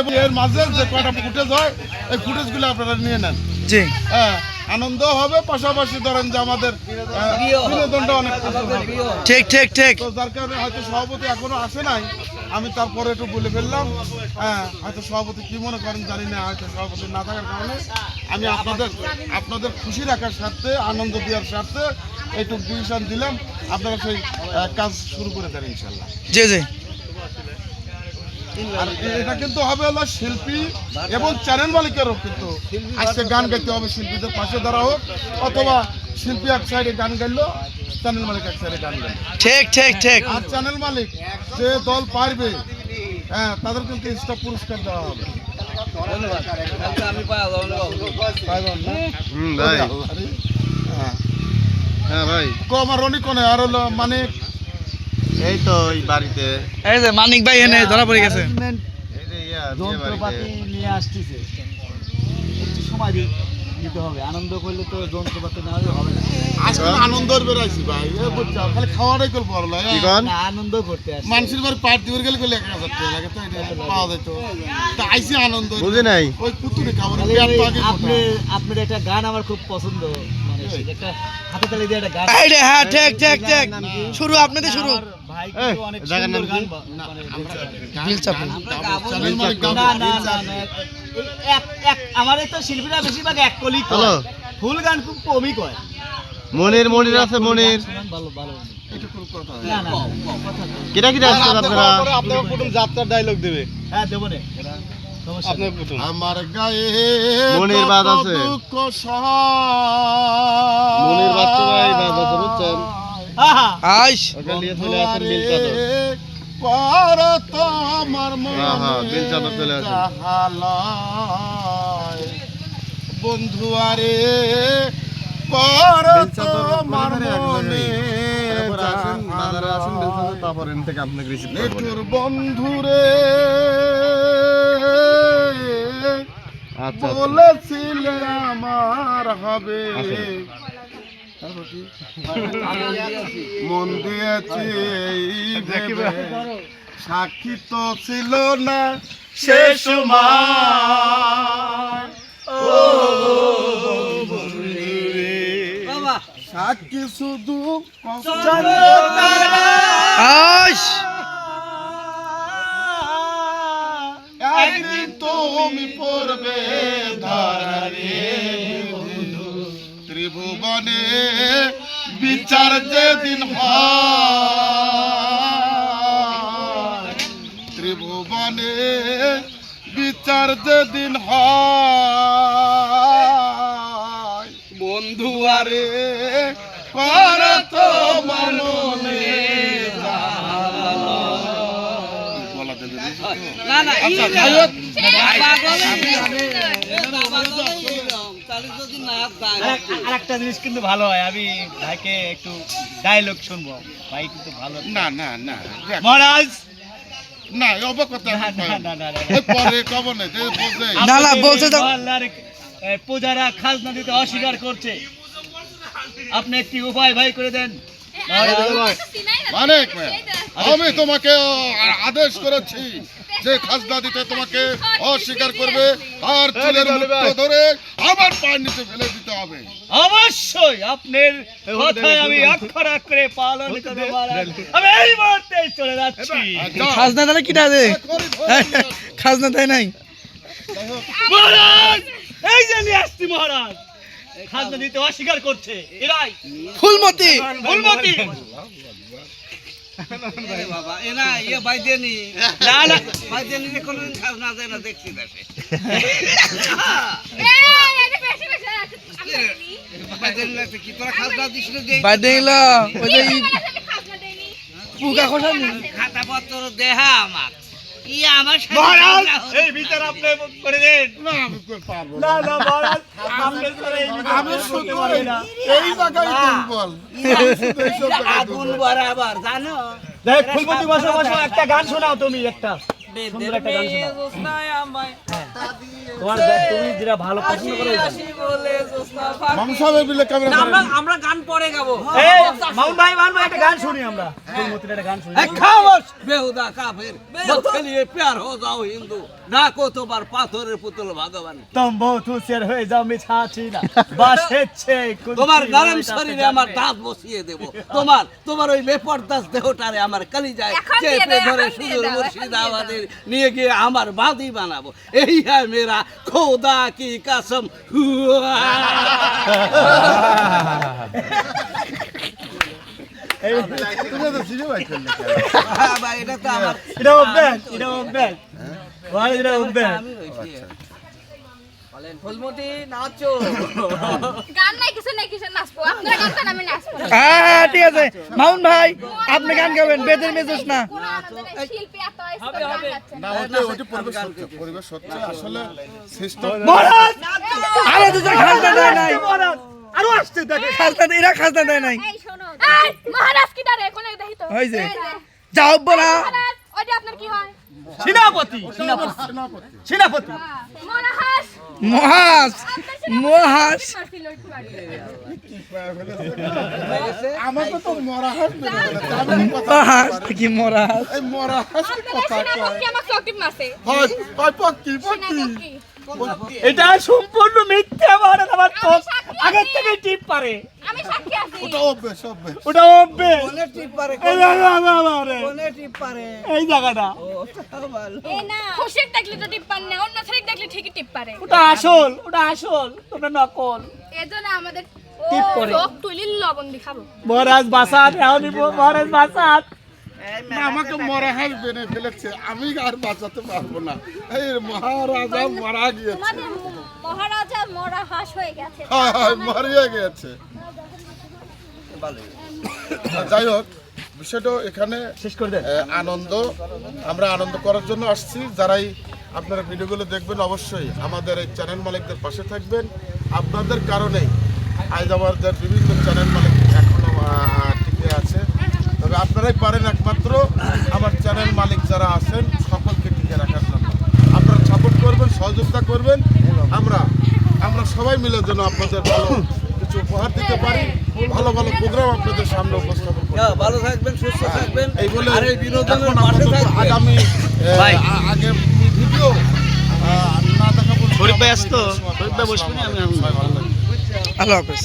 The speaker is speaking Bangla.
এবং এর মাঝে যে কয়টা ফুটেজ হয় এই ফুটেজগুলো আপনারা নিয়ে নেন। জি। হ্যাঁ আনন্দ হবে পাশাপাশি ধরেন যে আমাদের বিনোদনটা অনেক ঠিক ঠিক ঠিক। তো যার কারণে হয়তো সভাপতি এখনও আসে নাই আমি তারপরে একটু বলে ফেললাম হ্যাঁ হয়তো সভাপতি কি মনে করেন জানি না হয়তো সভাপতি না থাকার কারণে আমি আপনাদের আপনাদের খুশি রাখার স্বার্থে আনন্দ দেওয়ার স্বার্থে একটু ডিসিশন দিলাম আপনারা সেই কাজ শুরু করে দেন ইনশাল্লাহ। জি জি। আর এটা কিন্তু হবে হলো শিল্পী এবং চ্যানেল মালিকেরও কিন্তু। আজকে গান গাইতে হবে শিল্পীদের পাশে দাঁড়া হোক অথবা শিল্পী এক সাইডে গান গাইলো চ্যানেল মালিক এক সাইডে গান গাইলো। ঠিক ঠিক ঠিক। আর চ্যানেল মালিক যে দল পারবে হ্যাঁ তাদের কিন্তু এক্সট্রা পুরস্কার দেওয়া হবে। পাইবেন না? হুম ভাই। আরে, হ্যাঁ। হ্যাঁ ভাই। কো আমার রনি কোনে আর হলো মানে এই তো ওই বাড়িতে। এই যে মানিক ভাই এনে ধরা পড়ে গেছে। এই যে ইয়া বিয়ে যন্ত্রপাতি নিয়ে আসতেছে। একটু সময় দিতে হবে। আনন্দ করলে তো যন্ত্রপাতি না হলে হবে না। আজকে আনন্দের বেড়াইছি ভাই। খালি খাওয়াটাই করব ভালো লাগে কি কন? না, আনন্দ করতে আসছে। মানুষের বাড়ি পাট দিবার গেলে গেলে এক হাজার টাকা লাগে তো এটা পাওয়া যেত তা আইসি আনন্দ। বুঝি নাই? ওই পুতুরি খাবার এই আপনি আপনার একটা গান আমার খুব পছন্দ মানে একটা হাতে তালি দিয়ে একটা গান। হ্যাঁ ঠিক ঠিক ঠিক। শুরু আপনাদের শুরু। মানে আমাদের তো শিল্পীরা বেশিরভাগ এক কলি ফুল গান খুব কমই কয়। মনির মনির আছে মনির। আপনারা? প্রথম যাত্রার ডায়লগ দেবে। হ্যাঁ দেবো নে। সমস্যা নেই। প্রথম। আমার গায়ে মনির বাদ আছে। দুঃখ বাদ আছে বুঝছেন? আইস। নিয়ে চলে আসেন বিল চাদর। পর তো আমার হ্যাঁ, হ্যাঁ। বন্ধু আরে পর বিল তো চাদর আমার মনে তারপরে এখান থেকে আপনাকে রিসিভ করব। নিঠুর বন্ধুরে আচ্ছা আচ্ছা। বলেছিলে আমার হবে। মন দিয়েছি সাক্ষী তো ছিল না সে সময়। ও সাক্ষী শুধু একদিন তুমি পড়বে ধারে ত্রিভুবনে বিচার যেদিন ত্রিভুবনে বিচার যেদিন বন্ধু আরে কর তো মননে আচ্ছা যাই হোক আর- আরেকটা জিনিস কিন্তু ভালো হয় আমি ভাইকে একটু ডায়লগ শুনব। ভাই কিন্তু ভালো। না না না মহারাজ! না না, না, না, পরে কব না যে বোঝে না, না, বলছে তো- পূজারা খাজনা দিতে অস্বীকার করছে। আপনি একটি উপায় ভাই করে দেন। মানে আমি তোমাকে আদেশ করেছি যে খাজনা দিতে তোমাকে অস্বীকার করবে। আর চুলের মুঠো ধরে আবার পায়ের নিচে ফেলে দিতে হবে। অবশ্যই আপনার কথায় আমি অক্ষর অক্ষরে পালন করব। আমি এই মুহূর্তে চলে যাচ্ছি। যাও। খাজনা তাহলে কিটা দে এখনই ধরে নিয়ে আসো। খাজনা দেয় নাই? মহারাজ এই যে নিয়ে আসছি মহারাজ। খাজনা দিতে অস্বীকার করছে। এরাই। ফুলমতি! ফুলমতি। ইয়ে বাইদেনি। না না। বাইদেনি যে কোনো কাজ না যায় না দেখছি দেখে ওই যে পুকা খাতা পত্র দেহা আমার। আগুন বরাবর জানো? দেখ বসে বসে একটা গান শোনাও তুমি একটা। সুন্দর একটা গান শোনাও। তোমার তুমি যেটা ভালো পছন্দ করো ওইটা। মামু সাহেব বিলে ক্যামেরা আমরা আমরা গান পরে গাবো। এই মামুন ভাই মামুন ভাই একটা গান শুনি আমরা। ফুলমতির একটা গান শুনি। খামোশ বেহুদা কাফের। মত প্যার হো যাও হিন্দু। রাখো তোমার পাথরের পুতুল ভগবান। তুম বহুত হুঁশিয়ার হয়ে যাও মিছাছি না। বাসেছে তোমার গরম শরীরে আমার দাঁত বসিয়ে দেব। তোমার তোমার ওই বেপরদাস দেহটারে আমার কালি যায় এখন দিয়ে চেপে ধরে সুদূর মুর্শিদাবাদের নিয়ে গিয়ে আমার বাদি বানাবো। এই হ্যাঁ মেরা খোদা কি কাসম? হুয়া। হ্যাঁ এটা তো আমার এটা অভ্যাস এটা অভ্যাস। ভাই এটা অভ্যাস। আমি রয়েছি। গান নাই কিছু নাই কিছু নাচবো। আপনারা গান গান আমি নাচবো। হ্যাঁ ঠিক আছে। মামুন ভাই আপনি গান গাবেন বেদের মেজুস না। কোনো আমাদের এই শিল্পী এত আইসক্রিম গান না ওটা ওটা পরিবেশ হচ্ছে পরিবেশ হচ্ছে আসলে সিস্টেম মহারাজ! আরও দুজন খাজনা দেয় নাই। আরও আসছে দেখে খাজনা এরা খাজনা দেয় নাই। এই শোনো মহারাজ কি ডারে? কোনে দেখি তো ওই যে। যাও বলা। মহারাজ ওইটা আপনার কি হয়? সেনাপতি। সেনাপতি। সেনাপতি। মহারাজ মহাস মহাস। আমাকে তো মরাহাস মহাস কি মরাহাস এই মরা হাস আপনারা কথা কয়? পক্কি পক্কি এটা সম্পূর্ণ মিথ্যা মহারাজ আমার তো আগের থেকে টিপ পারে। ওটা অভ্যেস। এই জায়গাটা এই না খুশির দেখলে তো টিপ পান না অন্য দেখলে ঠিকই টিপ পারে। ওটা আসল ওটা আসল তোমরা নকল। এজন্য আমাদের টিপ করে। লবণ দেখাবো। মহারাজ বাসাত এখনই মহারাজ বাসাত। না আমাকে মরা হাস বেনে ফেলেছে আমি আর বাঁচাতে পারব না। এই মহারাজা মারা গিয়েছে। মহারাজা মরা হাঁস হয়ে গেছে। মরিয়ে গেছে যাই হোক বিষয়টা এখানে শেষ করে আনন্দ। আমরা আনন্দ করার জন্য আসছি। যারাই আপনারা ভিডিওগুলো দেখবেন অবশ্যই আমাদের এই চ্যানেল মালিকদের পাশে থাকবেন। আপনাদের কারণেই আজ আমাদের বিভিন্ন চ্যানেল মালিক এখনও আহ, টিকে আছে তবে আপনারাই পারেন একমাত্র আমার চ্যানেল মালিক যারা আছেন সকলকে টিকে রাখার জন্য। আপনারা সাপোর্ট করবেন সহযোগিতা করবেন। আমরা আমরা সবাই মিলে যেন আপনাদের ভালো কিছু উপহার দিতে পারি ভালো ভালো প্রোগ্রাম আপনাদের সামনে উপস্থাপন হ্যাঁ, ভালো থাকবেন সুস্থ থাকবেন। এই বলে আপাতত থাকবেন। আগামী আগে ভিডিও না দেখা পর্যন্ত শরীফ ভাই আসতো? শরীফ ভাই বসবেন, আমি ভালো আল্লাহ হাফেজ।